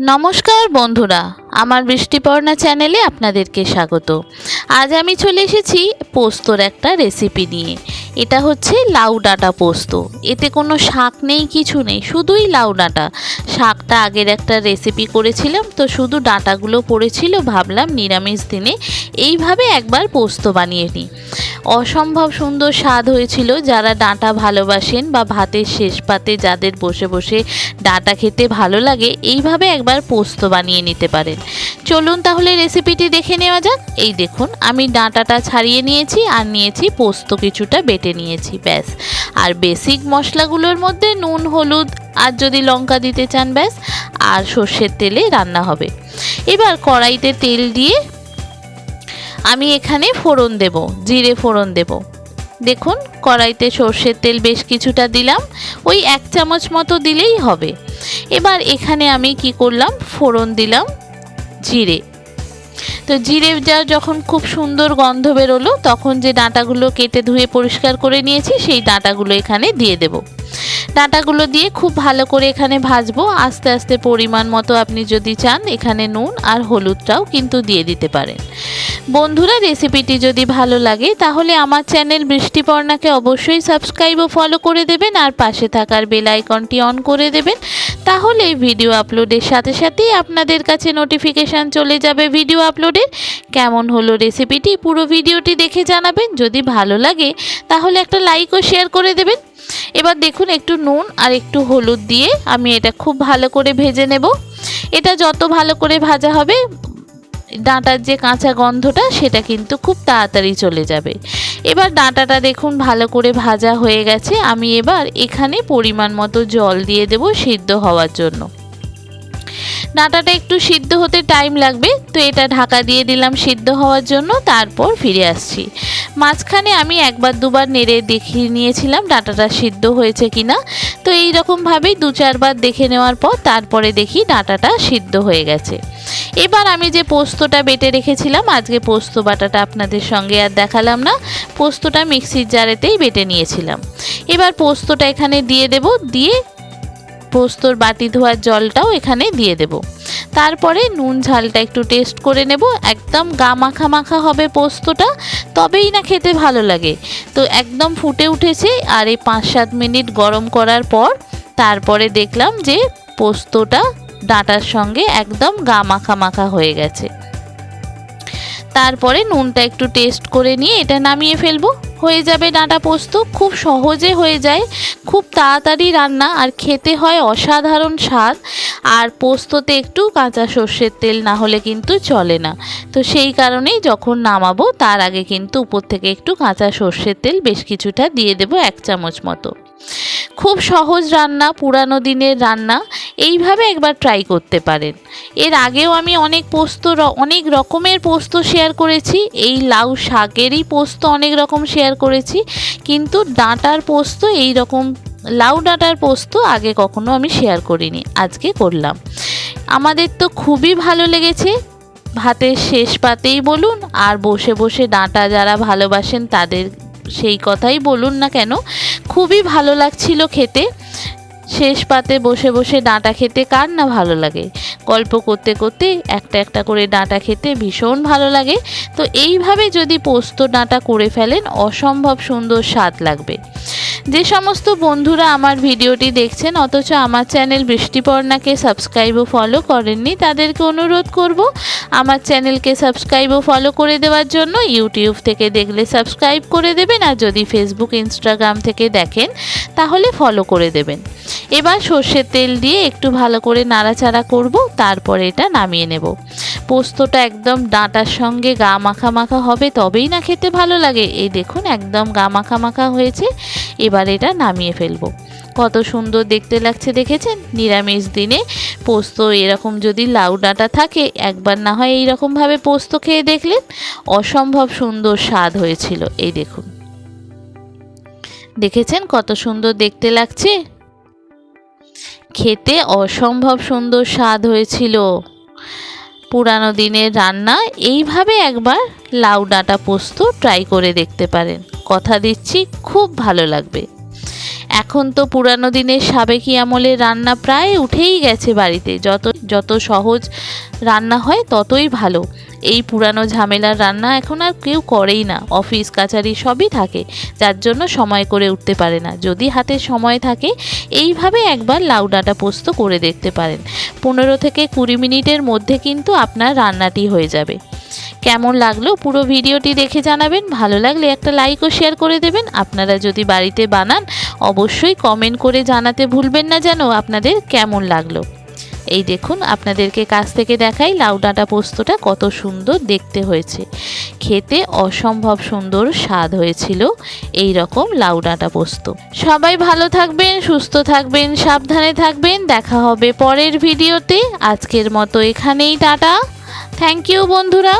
নমস্কার বন্ধুরা। আমার বৃষ্টিপর্ণা চ্যানেলে আপনাদেরকে স্বাগত। আজ আমি চলে এসেছি পোস্তর একটা রেসিপি নিয়ে। এটা হচ্ছে লাউ ডাঁটা পোস্ত। এতে কোনো শাক নেই, কিছু নেই, শুধুই লাউ ডাঁটা। শাকটা আগের একটা রেসিপি করেছিলাম, তো শুধু ডাঁটাগুলো পড়েছিল, ভাবলাম নিরামিষ দিনে এইভাবে একবার পোস্ত বানিয়ে নিই। অসম্ভব সুন্দর স্বাদ হয়েছিল, যারা ডাঁটা ভালোবাসেন বা ভাতের শেষ পাতে যাদের বসে বসে ডাঁটা খেতে ভালো লাগে, এইভাবে একবার পোস্ত বানিয়ে নিতে পারেন। চলুন তাহলে রেসিপিটি দেখে নেওয়া যাক। এই দেখুন, আমি ডাঁটাটা ছাড়িয়ে নিয়েছি আর নিয়েছি পোস্ত কিছুটা বেটে নিয়েছি, ব্যাস। আর বেসিক মশলাগুলোর মধ্যে নুন, হলুদ আর যদি লঙ্কা দিতে চান, ব্যাস। আর সর্ষের তেলে রান্না হবে। এবার কড়াইতে তেল দিয়ে আমি এখানে ফোড়ন দেব, জিরে ফোড়ন দেব। দেখুন, কড়াইতে সর্ষের তেল বেশ কিছুটা দিলাম, ওই এক চামচ মতো দিলেই হবে। এবার এখানে আমি কি করলাম, ফোড়ন দিলাম। জিরে। তো জিরে যা যখন খুব সুন্দর গন্ধ বেরোলো, তখন যে ডাঁটাগুলো কেটে ধুয়ে পরিষ্কার করে নিয়েছি, সেই ডাঁটাগুলো এখানে দিয়ে দেব। ডাঁটাগুলো দিয়ে খুব ভালো করে এখানে ভাজবো। আস্তে আস্তে পরিমাণ মতো আপনি যদি চান, এখানে নুন আর হলুদটাও কিন্তু দিয়ে দিতে পারেন। বন্ধুরা রেসিপিটি যদি ভালো লাগে, তাহলে আমার চ্যানেল বৃষ্টিপর্ণাকে অবশ্যই সাবস্ক্রাইব ও ফলো করে দেবেন আর পাশে থাকার বেল আইকনটি অন করে দেবেন। তাহলে ভিডিও আপলোডের সাথে সাথেই আপনাদের কাছে নোটিফিকেশান চলে যাবে ভিডিও আপলোডের কেমন হলো রেসিপিটি পুরো ভিডিওটি দেখে জানাবেন। যদি ভালো লাগে, তাহলে একটা লাইক ও শেয়ার করে দেবেন। এবার দেখুন, একটু নুন আর একটু হলুদ দিয়ে আমি এটা খুব ভালো করে ভেজে নেব। এটা যত ভালো করে ভাজা হবে ডাঁটার যে কাঁচা গন্ধটা, সেটা কিন্তু খুব তাড়াতাড়ি চলে যাবে। এবার ডাঁটাটা দেখুন ভালো করে ভাজা হয়ে গেছে। আমি এবার এখানে পরিমাণ মতো জল দিয়ে দেব সিদ্ধ হওয়ার জন্য। ডাঁটাটা একটু সিদ্ধ হতে টাইম লাগবে, তো এটা ঢাকা দিয়ে দিলাম সিদ্ধ হওয়ার জন্য, তারপর ফিরে আসছি। মাঝখানে আমি একবার দুবার নেড়ে দেখিয়ে নিয়েছিলাম ডাঁটাটা সিদ্ধ হয়েছে কিনা। তো এই রকমভাবেই দু চারবার দেখে নেওয়ার পর তারপরে দেখি ডাঁটাটা সিদ্ধ হয়ে গেছে। এবার আমি যে পোস্তটা বেটে রেখেছিলাম, আজকে পোস্ত বাটাটা আপনাদের সঙ্গে আর দেখালাম না, পোস্তটা মিক্সির জারেতেই বেটে নিয়েছিলাম। এবার পোস্তটা এখানে দিয়ে দেব, দিয়ে পোস্তর বাটি ধোয়ার জলটাও এখানে দিয়ে দেব। তারপরে নুন ঝালটা একটু টেস্ট করে নেব, একদম গা মাখা মাখা হবে পোস্তটা, তবেই না খেতে ভালো লাগে। তো একদম ফুটে উঠেছে, আর এই পাঁচ সাত মিনিট গরম করার পর তারপরে দেখলাম যে পোস্তটা ডাঁটার সঙ্গে একদম গা মাখা মাখা হয়ে গেছে। তারপরে নুনটা একটু টেস্ট করে নিয়ে এটা নামিয়ে ফেলব। হয়ে যাবে ডাঁটা পোস্ত, খুব সহজে হয়ে যায়। খুব তাড়াতাড়ি রান্না, আর খেতে হয় অসাধারণ স্বাদ। আর পোস্ততে একটু কাঁচা সর্ষের তেল না হলে কিন্তু চলে না। তো সেই কারণেই যখন নামাবো, তার আগে কিন্তু উপর থেকে একটু কাঁচা সর্ষের তেল বেশ কিছুটা দিয়ে দেবো এক চামচ মতো। খুব সহজ রান্না, পুরানো দিনের রান্না। এইভাবে একবার ট্রাই করতে পারেন। এর আগেও আমি অনেক পোস্ত অনেক রকমের পোস্ত শেয়ার করেছি। এই লাউ শাকেরই পোস্ত অনেক রকম শেয়ার করেছি। কিন্তু ডাঁটার পোস্ত এই রকম লাউ ডাঁটার পোস্ত আগে কখনো আমি শেয়ার করিনি, আজকে করলাম। আমাদের তো খুবই ভালো লেগেছে। ভাতের শেষ পাতেই বলুন, আর বসে বসে ডাঁটা যারা ভালোবাসেন তাদের সেই কথাই বলুন না কেন, খুবই ভালো লাগছিল খেতে। শেষ পাতে বসে বসে ডাঁটা খেতে কার না ভালো লাগে? গল্প করতে করতে একটা একটা করে ডাঁটা খেতে ভীষণ ভালো লাগে। তো এইভাবে যদি পোস্ত ডাঁটা করে ফেলেন, অসম্ভব সুন্দর স্বাদ লাগবে। যে সমস্ত বন্ধুরা আমার ভিডিওটি দেখছেন, অথচ আমার চ্যানেল বৃষ্টিপর্ণাকে সাবস্ক্রাইব ও ফলো করেননি, তাদেরকে অনুরোধ করব আমার চ্যানেলকে সাবস্ক্রাইব ও ফলো করে দেওয়ার জন্য ইউটিউব থেকে দেখলে সাবস্ক্রাইব করে দেবেন, আর যদি ফেসবুক, ইনস্টাগ্রাম থেকে দেখেন, তাহলে ফলো করে দেবেন। এবার সর্ষের তেল দিয়ে একটু ভালো করে নাড়াচাড়া করব তারপরে এটা নামিয়ে নেব। পোস্তটা একদম ডাঁটার সঙ্গে গা মাখা মাখা হবে, তবেই না খেতে ভালো লাগে। এই দেখুন, একদম গা মাখা মাখা হয়েছে। এবার এটা নামিয়ে ফেলব। কত সুন্দর দেখতে লাগছে, দেখেছেন? নিরামিষ দিনে পোস্ত এরকম যদি লাউ ডাঁটা থাকে, একবার না হয় এইরকমভাবে পোস্ত খেয়ে দেখলেন, অসম্ভব সুন্দর স্বাদ হয়েছিল। এই দেখুন। দেখেছেন কত সুন্দর দেখতে লাগছে? খেতে অসম্ভব সুন্দর স্বাদ হয়েছিল। পুরানো দিনের রান্না এইভাবে একবার লাউ ডাঁটা পোস্ত ট্রাই করে দেখতে পারেন। কথা দিচ্ছি, খুব ভালো লাগবে। এখন তো পুরানো দিনের সাবেকি আমলের রান্না প্রায় উঠেই গেছে বাড়িতে। যত যত সহজ রান্না হয় ততই ভালো। এই পুরানো ঝামেলার রান্না এখন আর কেউ করেই না। অফিস, কাছারি সবই থাকে, যার জন্য সময় করে উঠতে পারে না। যদি হাতে সময় থাকে, এইভাবে একবার লাউ ডাঁটা পোস্ত করে দেখতে পারেন। পনেরো থেকে কুড়ি মিনিটের মধ্যে কিন্তু আপনার রান্নাটি হয়ে যাবে। কেমন লাগল পুরো ভিডিওটি দেখে জানাবেন। ভালো লাগলে একটা লাইক ও শেয়ার করে দেবেন। আপনারা যদি বাড়িতে বানান, অবশ্যই কমেন্ট করে জানাতে ভুলবেন না যেন আপনাদের কেমন লাগল। এই দেখুন, আপনাদেরকে কাছ থেকে দেখাই লাউ ডাঁটা পোস্তটা কত সুন্দর দেখতে হয়েছে। খেতে অসম্ভব সুন্দর স্বাদ হয়েছিল এই রকম লাউ ডাঁটা পোস্ত। সবাই ভালো থাকবেন, সুস্থ থাকবেন, সাবধানে থাকবেন। দেখা হবে পরের ভিডিওতে। আজকের মতো এখানেই, টাটা। থ্যাংক ইউ বন্ধুরা।